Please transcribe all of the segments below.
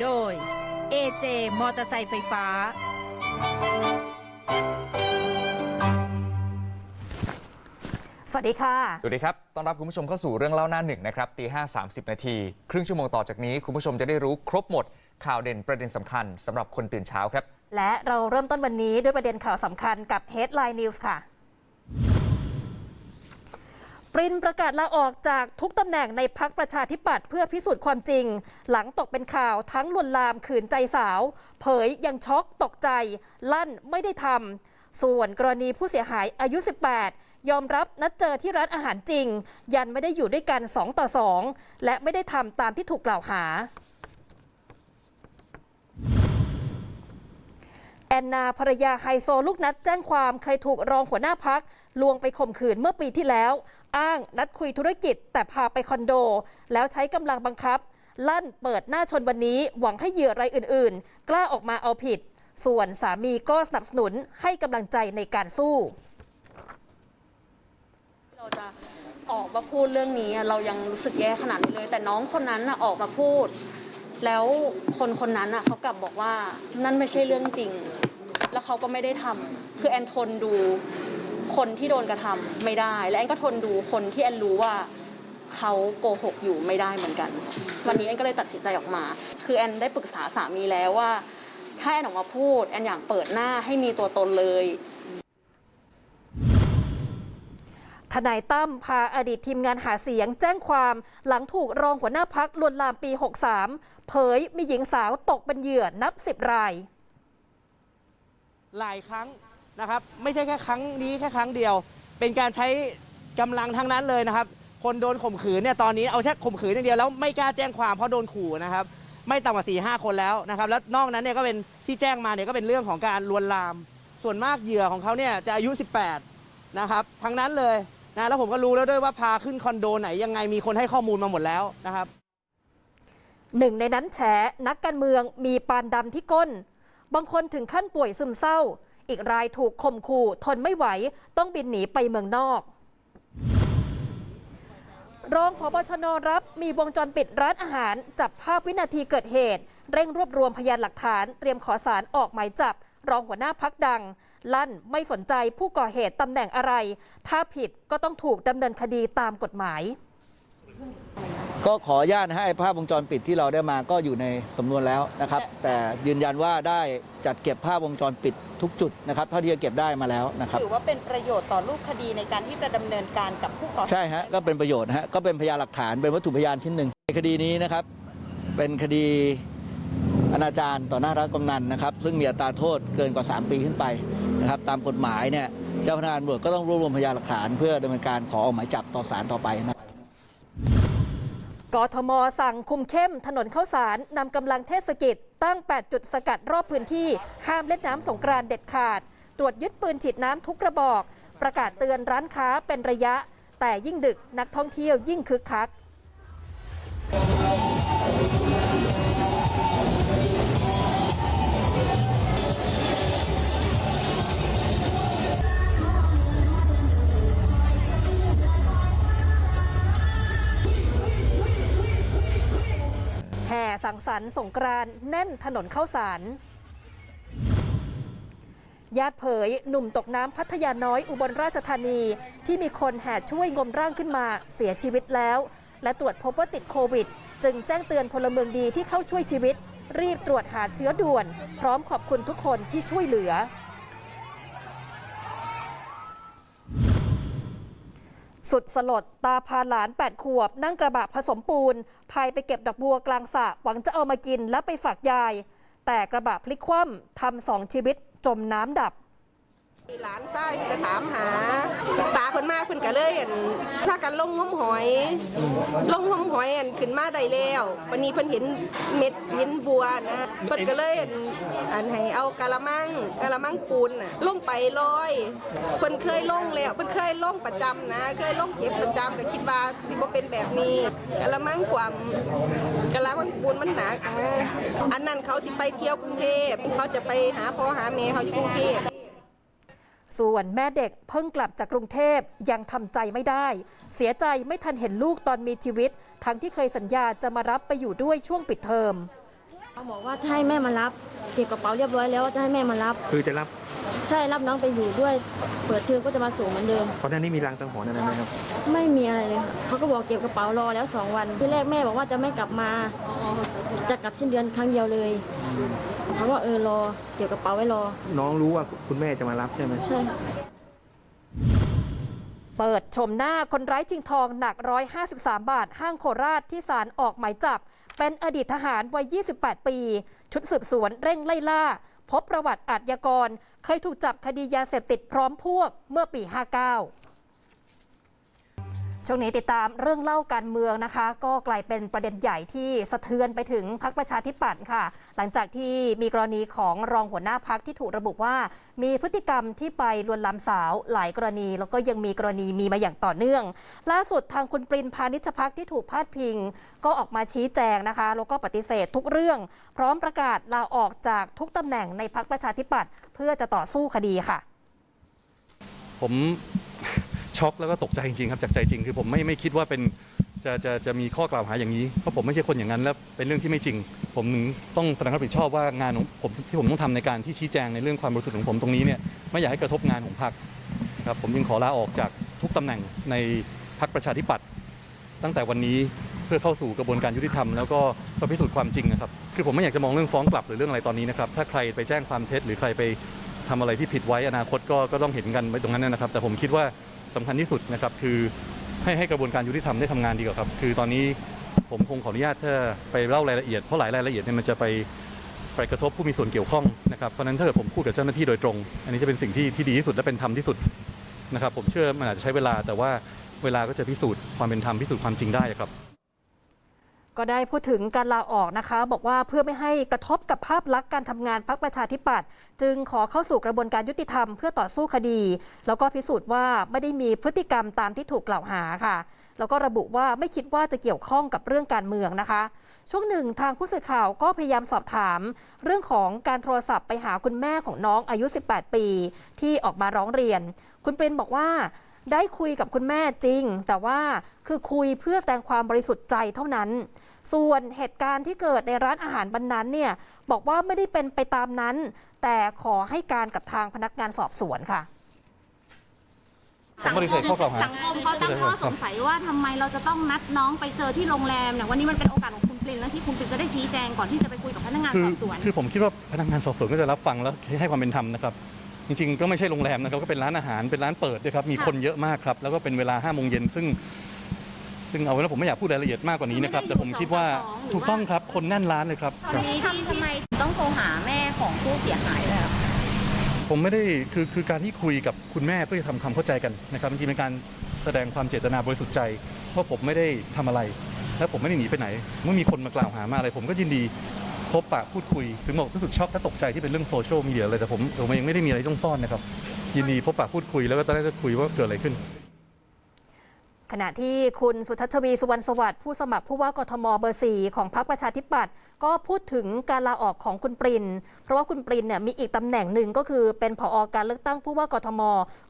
สนับสนุนโดย AJ มอเตอร์ไซค์ไฟฟ้า สวัสดีค่ะ สวัสดีครับ ต้อนรับคุณผู้ชมเข้าสู่เรื่องเล่าหน้าหนึ่งนะครับ ตีห้าสามสิบนาที ครึ่งชั่วโมงต่อจากนี้ คุณผู้ชมจะได้รู้ครบหมด ข่าวเด่นประเด็นสำคัญสำหรับคนตื่นเช้าครับ และเราเริ่มต้นวันนี้ด้วยประเด็นข่าวสำคัญกับ Headline News ค่ะ ปรินประกาศลาออกจากทุกตำแหน่งในพักประชาธิปัตย์เพื่อพิสูจน์ความจริง หลังตกเป็นข่าวทั้งลวนลามขืนใจสาว เผยยังช็อกตกใจ ลั่นไม่ได้ทำส่วนกรณีผู้เสียหายอายุ 18 ยอมรับนัดเจอที่ร้านอาหารจริง ยันไม่ได้อยู่ด้วยกัน 2 ต่อ 2 และไม่ได้ทำตามที่ถูกกล่าวหา แอนนาภรรยาไฮโซลูกนัดแจ้งความเคยถูกรองหัวหน้าพักลวงไปข่มขืนเมื่อปีที่แล้ว อ้างนัดคุยธุรกิจ แต่พาไปคอนโด แล้วใช้กำลังบังคับ ลั่นเปิดหน้าชนวันนี้หวังให้เหยื่อรายอื่น ๆ กล้าออกมาเอาผิด ส่วนสามีก็สนับสนุนให้กำลังใจในการสู้เราจะออกมาพูดเรื่องนี้เรายังรู้สึกแย่ขนาดนี้เลย แต่น้องคนนั้นออกมาพูด แล้วคนคนนั้นน่ะเขากลับบอกว่านั่นไม่ใช่เรื่องจริง แล้วเขาก็ไม่ได้ทำคือแอนทนดูคนที่โดนกระทำไม่ได้ และแอนก็ทนดูคนที่แอนรู้ว่าเขาโกหกอยู่ไม่ได้เหมือนกัน วันนี้แอนก็เลยตัดสินใจออกมา คือแอนได้ปรึกษาสามีแล้วว่าถ้าแอนออกมาพูดแอนอยากเปิดหน้าให้มีตัวตนเลย ทนายตั้มพาอดีตทีมงานหาเสียงแจ้งความหลังถูกรองหัวหน้าพักลวนลามปี 63 เผยมีหญิงสาวตกเป็นเหยื่อนับสิบราย หลายครั้งนะครับ ไม่ใช่แค่ครั้งนี้แค่ครั้งเดียว เป็นการใช้กำลังทั้งนั้นเลยนะครับ คนโดนข่มขืนเนี่ยตอนนี้เอาแค่ข่มขืนอย่างเดียวแล้วไม่กล้าแจ้งความเพราะโดนขู่นะครับ ไม่ต่ำกว่า4ี่ห้าคนแล้วนะครับ แล้วนอกนั้นเนี่ยก็เป็นที่แจ้งมาเนี่ยก็เป็นเรื่องของการลวนลาม ส่วนมากเหยื่อของเขาเนี่ยจะอายุ 18 นะครับ ทั้งนั้นเลย นะแล้วผมก็รู้แล้วด้วยว่าพาขึ้นคอนโดไหนยังไงมีคนให้ข้อมูลมาหมดแล้วนะครับ หนึ่งในนั้นแฉนักการเมืองมีปานดำที่ก้น บางคนถึงขั้นป่วยซึมเศร้า อีกรายถูกข่มขู่ทนไม่ไหว ต้องบินหนีไปเมืองนอก รองพบชนรับมีวงจรปิดร้านอาหาร จับภาพวินาทีเกิดเหตุ เร่งรวบรวมพยานหลักฐาน เตรียมขอสารออกหมายจับ รองหัวหน้าพักดัง ลั่นไม่สนใจผู้ก่อเหตุตำแหน่งอะไร ถ้าผิดก็ต้องถูกดำเนินคดีตามกฎหมาย ก็ขออนุญาตนะฮะไอ้ภาพวงจรปิดที่เราได้มาก็อยู่ในสำนวนแล้วนะครับ แต่ยืนยันว่าได้จัดเก็บภาพวงจรปิดทุกจุดนะครับเท่าที่จะเก็บได้มาแล้วนะครับถือว่าเป็นประโยชน์ต่อรูปคดีในการที่จะดำเนินการกับผู้ก่อเหตุใช่ฮะก็เป็นประโยชน์นะฮะก็เป็นพยานหลักฐานเป็นวัตถุพยานชิ้นหนึ่งในคดีนี้นะครับเป็นคดี อนาจารต่อหน้ารัฐกำนันนะครับ ซึ่งมีอัตราโทษเกินกว่า 3 ปีขึ้นไปนะครับ ตามกฎหมายเนี่ยเจ้าพนักงานตำรวจก็ต้องรวบรวมพยานหลักฐาน เพื่อดำเนินการขอออกหมายจับต่อศาลต่อไปนะครับกทมสั่งคุมเข้มถนนเข้าสารนำกำลังเทศกิจ ตั้ง 8 จุดสกัดรอบพื้นที่ ห้ามเล่นน้ำสงกรานต์เด็ดขาด ตรวจยึดปืนฉีดน้ำทุกกระบอก ประกาศเตือนร้านค้าเป็นระยะ แต่ยิ่งดึกนักท่องเที่ยวยิ่งคึกคัก แห่สังสรรค์สงกรานแน่นถนนเข้าสารญาติเผยหนุ่มตกน้ำพัทยาน้อยอุบลราชธานี ที่มีคนแห่ช่วยงมร่างขึ้นมาเสียชีวิตแล้ว และตรวจพบว่าติดโควิด จึงแจ้งเตือนพลเมืองดีที่เข้าช่วยชีวิต รีบตรวจหาเชื้อด่วน พร้อมขอบคุณทุกคนที่ช่วยเหลือ สุดสลดตาพาหลาน 8 ขวบ นั่งกระบะผสมปูนพายไปเก็บดอกบัวกลางสระหวังจะเอามากินและไปฝากยาย แต่กระบะพลิกคว่ำทำสองชีวิตจมน้ำดับ หลานชายเพิ่นก็ถามหา ตาเพิ่นมาเพิ่นก็เลยอั่นถ้ากันลงงมหอย ลงงมหอยอันขึ้นมาได้แล้ว วันนี้เพิ่นเห็นเม็ดเห็นบัวนะเพิ่นก็เลยอั่นอันให้เอากะละมังกะละมังปูนน่ะลงไปลอยเพิ่นเคยลงแล้วเพิ่นเคยลงประจำนะ เคยลงเก็บประจำก็คิดว่าสิบ่เป็นแบบนี้กะละมังความกะละมังปูนมันหนักนะอันนั้นเขาสิไปเที่ยวกรุงเทพเขาจะไปหาพ่อหาแม่เขาอยู่กรุงเทพ ส่วนแม่เด็กเพิ่งกลับจากกรุงเทพยังทำใจไม่ได้ เสียใจไม่ทันเห็นลูกตอนมีชีวิต ทั้งที่เคยสัญญาจะมารับไปอยู่ด้วยช่วงปิดเทอมเขาบอกว่าจะให้แม่มารับเก็บกระเป๋าเรียบร้อยแล้วว่าจะให้แม่มารับ คือจะรับใช่รับน้องไปอยู่ด้วย เปิดเทอมก็จะมาส่งเหมือนเดิมก่อนหน้านี้มีรางสังหรณ์อะไรไหมครับ ไม่มีอะไรเลยค่ะเขาก็บอกเก็บกระเป๋ารอแล้วสองวันที่แรกแม่บอกว่าจะไม่กลับมาจะกลับสิ้นเดือนครั้งเดียวเลย เขาว่าเออรอเก็บกระเป๋าไว้รอ น้องรู้ว่าคุณแม่จะมารับใช่ไหมใช่ค่ะ เปิดชมหน้าคนร้ายชิงทองหนัก 153 บาท ห้างโคราชที่ศาลออกหมายจับ เป็นอดีตทหารวัย 28 ปี ชุดสืบสวนเร่งไล่ล่า พบประวัติอาชญากร เคยถูกจับคดียาเสพติดพร้อมพวกเมื่อปี 59 ช่วงนี้ติดตามเรื่องเล่าการเมืองนะคะ ก็กลายเป็นประเด็นใหญ่ที่สะเทือนไปถึงพรรคประชาธิปัตย์ค่ะ หลังจากที่มีกรณีของรองหัวหน้าพักที่ถูกระบุว่า มีพฤติกรรมที่ไปลวนลามสาวหลายกรณี แล้วก็ยังมีกรณีมีมาอย่างต่อเนื่อง ล่าสุดทางคุณปรินพานิชพักที่ถูกพาดพิง ก็ออกมาชี้แจงนะคะ แล้วก็ปฏิเสธทุกเรื่อง พร้อมประกาศลาออกจากทุกตำแหน่งในพรรคประชาธิปัตย์เพื่อจะต่อสู้คดีค่ะ ผม ช็อกแล้วก็ตกใจจริงๆครับจากใจจริงคือผมไม่ไม่คิดว่าเป็นจะจะจะมีข้อกล่าวหาอย่างนี้เพราะผมไม่ใช่คนอย่างนั้นและเป็นเรื่องที่ไม่จริง ผมถึงต้องแสดงความรับผิดชอบว่างานของผมที่ผมต้องทำในการที่ชี้แจงในเรื่องความบริสุทธิ์ของผมตรงนี้เนี่ยไม่อยากให้กระทบงานของพรรคครับผมจึงขอลาออกจากทุกตำแหน่งในพรรคประชาธิปัตย์ตั้งแต่วันนี้เพื่อเข้าสู่กระบวนการยุติธรรมแล้วก็พิสูจน์ความจริงนะครับคือผมไม่อยากจะมองเรื่องฟ้องกลับหรือเรื่องอะไรตอนนี้นะครับถ้าใครไปแจ้งความเท็จหรือใครไปทำอะไรที่ผิดไว้อนาคตก็ก็ต้องเห็นกันไปตรงนั้นนะครับ แต่ผมคิดว่า สำคัญที่สุดนะครับคือให้ให้กระบวนการยุติธรรมได้ทำงานดีกว่าครับ คือตอนนี้ผมคงขออนุญาตถ้าไปเล่ารายละเอียดเพราะหลายรายละเอียดเนี่ยมันจะไปไปกระทบผู้มีส่วนเกี่ยวข้องนะครับเพราะฉะนั้นถ้าเกิดผมพูดกับเจ้าหน้าที่โดยตรง อันนี้จะเป็นสิ่งที่ที่ดีที่สุดและเป็นธรรมที่สุดนะครับ ผมเชื่อมันอาจจะใช้เวลาแต่ว่าเวลาก็จะพิสูจน์ความเป็นธรรมพิสูจน์ความจริงได้ครับ ก็ได้พูดถึงการลาออกนะคะ บอกว่าเพื่อไม่ให้กระทบกับภาพลักษณ์การทำงานพรรคประชาธิปัตย์จึงขอเข้าสู่กระบวนการยุติธรรมเพื่อต่อสู้คดี แล้วก็พิสูจน์ว่าไม่ได้มีพฤติกรรมตามที่ถูกกล่าวหาค่ะ แล้วก็ระบุว่าไม่คิดว่าจะเกี่ยวข้องกับเรื่องการเมืองนะคะ ช่วงหนึ่งทางผู้สื่อข่าวก็พยายามสอบถาม เรื่องของการโทรศัพท์ไปหาคุณแม่ของน้องอายุ 18 ปี ที่ออกมาร้องเรียน คุณปรินบอกว่าได้คุยกับคุณแม่จริง แต่ว่าคือคุยเพื่อแสดงความบริสุทธิ์ใจเท่านั้น ส่วนเหตุการณ์ที่เกิดในร้านอาหารบันนั้นเนี่ยบอกว่าไม่ได้เป็นไปตามนั้น แต่ขอให้การกับทางพนักงานสอบสวนค่ะผมปฏิเสธข้อกล่าวหาสังคมเขาตั้งข้อสงสัยว่าทำไมเราจะต้องนัดน้องไปเจอที่โรงแรมเนี่ยวันนี้มันเป็นโอกาสของคุณปรินนะที่คุณปรินจะได้ชี้แจงก่อนที่จะไปคุยกับพนักงานคือสอบสวนคือผมคิดว่าพนักงานสอบสวนก็จะรับฟังแล้วให้ความเป็นธรรมนะครับจริงๆก็ไม่ใช่โรงแรมนะครับก็เป็นร้านอาหารเป็นร้านเปิดด้วยครับมีคนเยอะมากครับแล้วก็เป็นเวลา5้าโมงเย็นซึ่ง ซึ่งเอาไว้แล้วผมไม่อยากพูดรายละเอียดมากกว่านี้นะครับ แต่ผมคิดว่าถูกต้องครับคนแน่นร้านเลยครับ ตอนนี้ทำทำไมต้องโทรหาแม่ของผู้เสียหายเลยอะผมไม่ได้คือคือการที่คุยกับคุณแม่เพื่อจะทำความเข้าใจกันนะครับจริงๆเป็นการแสดงความเจตนาบริสุทธิ์ใจว่าผมไม่ได้ทำอะไร และผมไม่ได้หนีไปไหนเมื่อมีคนมากล่าวหามาอะไร ผมก็ยินดีพบปะพูดคุย ถึงบอกรู้สึกช็อกและตกใจที่เป็นเรื่องโซเชียลมีเดียเลยแต่ผมผมเองไม่ได้มีอะไรต้องซ่อนนะครับยินดีพบปะพูดคุยแล้วก็ตอนแรกก็คุยว่าเกิดอะไรขึ้น ขณะที่คุณสุทัศวีสุวรรณสวัสดิ์ผู้สมัครผู้ว่ากทมเบอร์สีของพรรคประชาธิปัตย์ก็พูดถึงการลาออกของคุณปริน เพราะว่าคุณปรินเนี่ยมีอีกตำแหน่งหนึ่งก็คือเป็นผอการเลือกตั้งผู้ว่ากทม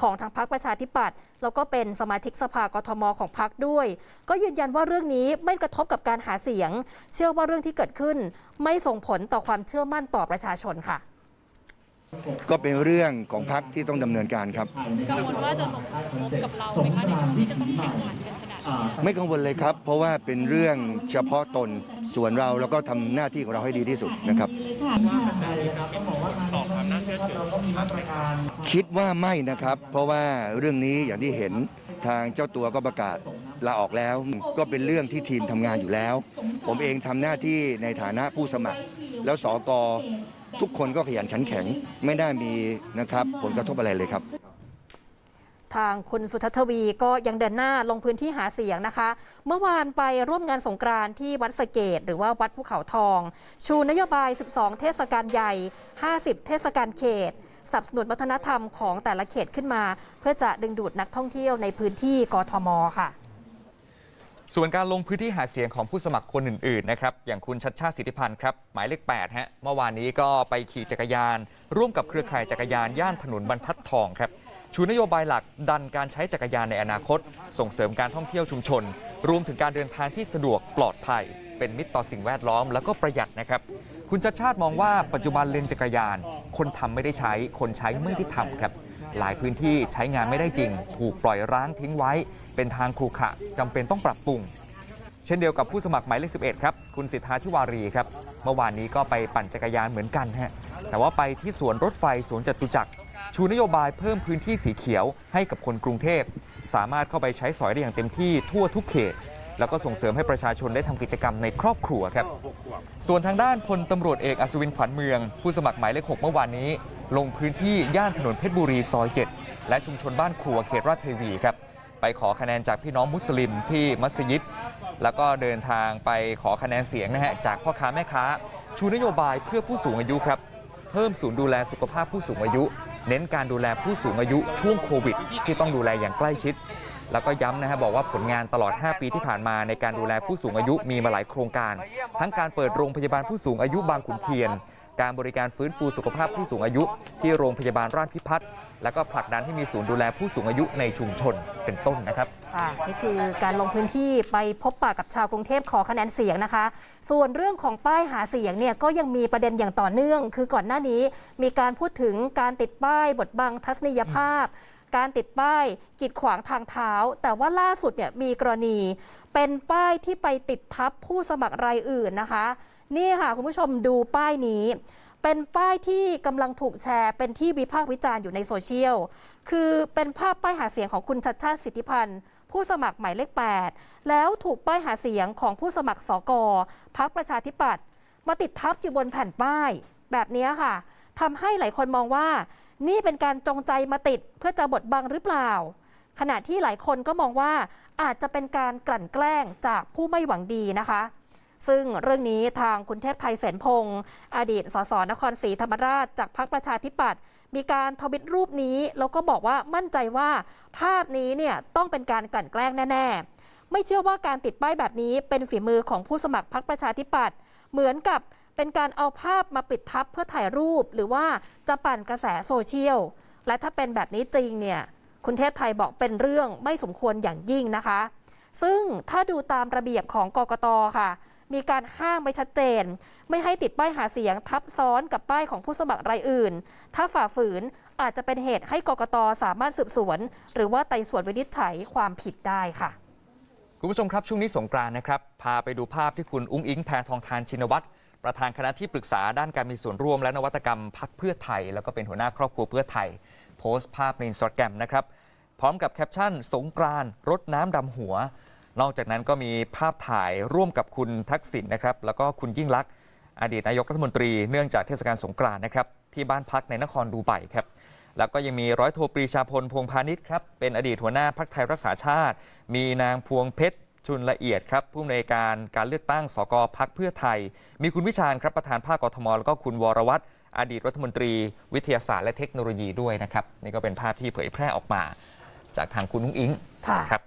ของทางพรรคประชาธิปัตย์แล้วก็เป็นสมาชิกสภากทมของพรรคด้วย ก็ยืนยันว่าเรื่องนี้ไม่กระทบกับการหาเสียง เชื่อว่าเรื่องที่เกิดขึ้น ไม่ส่งผลต่อความเชื่อมั่นต่อประชาชนค่ะ ก็เป็นเรื่องของพรรคที่ต้องดำเนินการครับ กังวลว่าจะส่งผลกับเราไหมคะในช่วงที่จะต้องแข่งขันกันขนาดนี้ไม่กังวลเลยครับ เพราะว่าเป็นเรื่องเฉพาะตนส่วนเราเราก็ทำหน้าที่ของเราให้ดีที่สุดนะครับ คิดว่าไม่นะครับ เพราะว่าเรื่องนี้อย่างที่เห็นทางเจ้าตัวก็ประกาศลาออกแล้ว ก็เป็นเรื่องที่ทีมทำงานอยู่แล้ว ผมเองทำหน้าที่ในฐานะผู้สมัคร แล้วสอกอ ทุกคนก็ขยันขันแข็งไม่ได้มีนะครับผลกระทบอะไรเลยครับทางคุณสุทัศวีก็ยังเดินหน้าลงพื้นที่หาเสียงนะคะ เมื่อวานไปร่วมงานสงกรานที่วัดสเกต หรือว่าวัดภูเขาทอง ชูนโยบาย 12 เทศกาลใหญ่ 50 เทศกาลเขตสนับสนุนวัฒนธรรมของแต่ละเขตขึ้นมา เพื่อจะดึงดูดนักท่องเที่ยวในพื้นที่กทมค่ะ ส่วนการลงพื้นที่หาเสียงของผู้สมัครคนอื่นๆนะครับอย่างคุณชัดชาติสิทธิพันธ์ครับหมายเลข8ฮะเมื่อวานนี้ก็ไปขี่จักรยาน ร่วมกับเครือข่ายจักรยานย่านถนนบรรทัดทองครับชูนโยบายหลักดันการใช้จักรยานในอนาคต ส่งเสริมการท่องเที่ยวชุมชน รวมถึงการเดินทางที่สะดวกปลอดภัย เป็นมิตรต่อสิ่งแวดล้อมแล้วก็ประหยัดนะครับคุณชัดชาติมองว่าปัจจุบันเลนจักรยาน คนทำไม่ได้ใช้คนใช้ไม่ได้ทำครับ หลายพื้นที่ใช้งานไม่ได้จริง ถูกปล่อยร้างทิ้งไว้ เป็นทางครุขระจำเป็นต้องปรับปรุง เช่นเดียวกับผู้สมัครหมายเลข 11 ครับ คุณสิทธาธิวารีครับ เมื่อวานนี้ก็ไปปั่นจักรยานเหมือนกันฮะ แต่ว่าไปที่สวนรถไฟสวนจตุจักร ชูนโยบายเพิ่มพื้นที่สีเขียวให้กับคนกรุงเทพ สามารถเข้าไปใช้สอยได้อย่างเต็มที่ทั่วทุกเขตแล้วก็ส่งเสริมให้ประชาชนได้ทำกิจกรรมในครอบครัวครับ ส่วนทางด้านพลตำรวจเอกอัศวินขวัญเมือง ผู้สมัครหมายเลข6เมื่อวานนี้ ลงพื้นที่ย่านถนนเพชรบุรีซอย 7 และชุมชนบ้านครัวเขตราชเทวีครับไปขอคะแนนจากพี่น้องมุสลิมที่มัสยิด แล้วก็เดินทางไปขอคะแนนเสียงนะฮะจากพ่อค้าแม่ค้า ชูนโยบายเพื่อผู้สูงอายุครับ เพิ่มศูนย์ดูแลสุขภาพผู้สูงอายุ เน้นการดูแลผู้สูงอายุช่วงโควิด ที่ต้องดูแลอย่างใกล้ชิด แล้วก็ย้ำนะฮะบอกว่าผลงานตลอด 5 ปีที่ผ่านมาในการดูแลผู้สูงอายุมีมาหลายโครงการ ทั้งการเปิดโรงพยาบาลผู้สูงอายุบางขุนเทียน การบริการฟื้นฟูสุขภาพผู้สูงอายุ ที่โรงพยาบาลราชพิพัฒน์แล้วก็ผลักดันให้มีศูนย์ดูแลผู้สูงอายุในชุมชนเป็นต้นนะครับค่ะนี่คือการลงพื้นที่ไปพบปะกับชาวกรุงเทพขอคะแนนเสียงนะคะ ส่วนเรื่องของป้ายหาเสียงเนี่ยก็ยังมีประเด็นอย่างต่อเนื่อง คือก่อนหน้านี้มีการพูดถึงการติดป้ายบทบังทัศนียภาพ การติดป้ายกีดขวางทางเท้า แต่ว่าล่าสุดเนี่ยมีกรณี เป็นป้ายที่ไปติดทับผู้สมัครรายอื่นนะคะ นี่ค่ะคุณผู้ชมดูป้ายนี้ เป็นป้ายที่กำลังถูกแชร์ เป็นที่วิพากษ์วิจารณ์อยู่ในโซเชียล คือเป็นภาพป้ายหาเสียงของคุณชัดชาติสิทธิพันธ์ผู้สมัครหมายเลข 8 แล้วถูกป้ายหาเสียงของผู้สมัครสกพักประชาธิปัตย์มาติดทับอยู่บนแผ่นป้าย แบบนี้ค่ะทำให้หลายคนมองว่า นี่เป็นการจงใจมาติดเพื่อจะบดบังหรือเปล่า ขณะที่หลายคนก็มองว่าอาจจะเป็นการกลั่นแกล้งจากผู้ไม่หวังดีนะคะ ซึ่งเรื่องนี้ทางคุณเทพไทยเสนพงศ์อดีตสสนครศรีธรรมราชจากพรรคประชาธิปัตย์มีการทวิตรูปนี้แล้วก็บอกว่ามั่นใจว่าภาพนี้เนี่ยต้องเป็นการกลั่นแกล้งแน่ ๆ ไม่เชื่อว่าการติดป้ายแบบนี้เป็นฝีมือของผู้สมัครพรรคประชาธิปัตย์เหมือนกับเป็นการเอาภาพมาปิดทับเพื่อถ่ายรูป หรือว่าจะปั่นกระแสโซเชียลและถ้าเป็นแบบนี้จริงเนี่ยคุณเทพไทยบอกเป็นเรื่องไม่สมควรอย่างยิ่งนะคะ ซึ่งถ้าดูตามระเบียบของกกตค่ะ มีการห้ามไว้ชัดเจน ไม่ให้ติดป้ายหาเสียงทับซ้อนกับป้ายของผู้สมัครรายอื่น ถ้าฝ่าฝืนอาจจะเป็นเหตุให้กกตสามารถสืบสวน หรือว่าไต่สวนวินิจฉัยความผิดได้ค่ะคุณผู้ชมครับ ช่วงนี้สงกรานนะครับ พาไปดูภาพที่คุณอุ้งอิงแพทองทานชินวัตรประธานคณะที่ปรึกษาด้านการมีส่วนร่วมและนวัตกรรมพักเพื่อไทย แล้วก็เป็นหัวหน้าครอบครัวเพื่อไทย โพสต์ภาพในอินสตาแกรมนะครับ พร้อมกับแคปชั่น สงกรานรดน้ำดำหัว นอกจากนั้นก็มีภาพถ่ายร่วมกับคุณทักษิณนะครับ แล้วก็คุณยิ่งลักษณ์อดีตนายกรัฐมนตรีเนื่องจากเทศกาลสงกรานต์นะครับที่บ้านพักในนครดูไบครับแล้วก็ยังมีร้อยโทปรีชาพลพวงพาณิชย์ครับเป็นอดีตหัวหน้าพักไทยรักษาชาติ มีนางพวงเพชรชุนละเอียดครับผู้อำนวยการการเลือกตั้งสกพักเพื่อไทย มีคุณวิชาญครับประธานภาคกทมแล้วก็คุณวรวัตรอดีตรัฐมนตรี วิทยาศาสตร์และเทคโนโลยีด้วยนะครับนี่ก็เป็นภาพที่เผยแพร่ออกมา จากทางคุณนุ้งอิงค่ะครับ